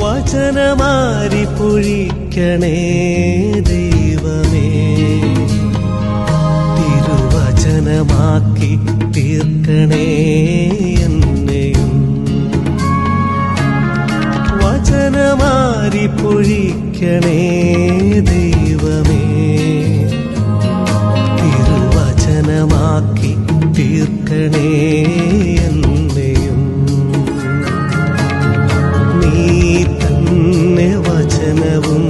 വചനമാരി പൊഴിക്കണേ ദൈവമേ. തിരുവചനമാക്കി തീർക്കണേ എന്നെയും. വചനമാരി പൊഴിക്കണേ ദൈവമേ. sevun